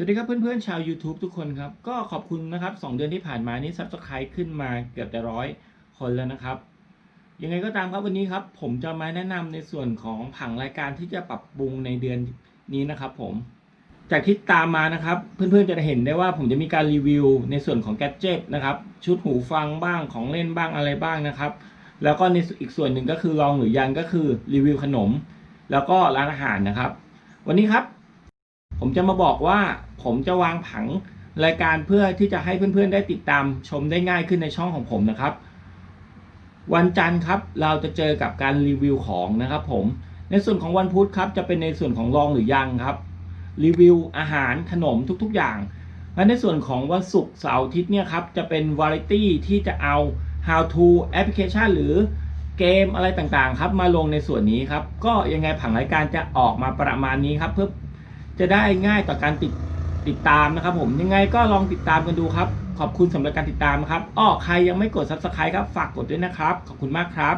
สวัสดีครับเพื่อนๆชาว YouTube ทุกคนครับ ก็ขอบคุณนะครับ 2 เดือนที่ผ่านมานี้ Subscribe ขึ้นมาเกือบจะร้อยคนแล้วนะครับ ยังไงก็ตามครับวันนี้ครับ ผมจะมาแนะนำในส่วนของผังรายการที่จะปรับปรุงในเดือนนี้นะครับ ผม จากที่ตามมานะครับ เพื่อนๆจะเห็นได้ว่าผมจะมีการรีวิวในส่วนของแกดเจิตนะครับ ชุดหูฟังบ้างของเล่นบ้างอะไรบ้างนะครับ แล้วก็ในอีกส่วนหนึ่งก็คือลองหรือยันก็คือรีวิวขนม แล้วก็ร้านอาหารนะครับ วันนี้ครับ ผมจะมาบอกว่าผมจะวางผังรายการเพื่อที่จะให้เพื่อนๆได้ติดตามชมได้ง่ายขึ้นในช่องของผมนะครับ วันจันทร์ครับเราจะเจอกับการรีวิวของนะครับ ผมในส่วนของวันพุธครับจะเป็นในส่วนของลองหรือยังครับ รีวิวอาหารขนมทุกๆอย่างและในส่วนของวันศุกร์เสาร์อาทิตย์เนี่ยครับจะเป็นวาไรตี้ที่จะเอา how to แอปพลิเคชันหรือเกมอะไรต่างๆ ครับมาลงในส่วนนี้ครับ ก็ยังไงผังรายการจะออกมาประมาณนี้ครับเพื่อ จะได้ง่ายต่อการติดติดตามนะครับผมยังไงก็ลองติดตามกันดูครับ ขอบคุณสำหรับการติดตามครับอ้อใครยังไม่กด subscribe ครับฝากกดด้วยนะครับ ขอบคุณมากครับ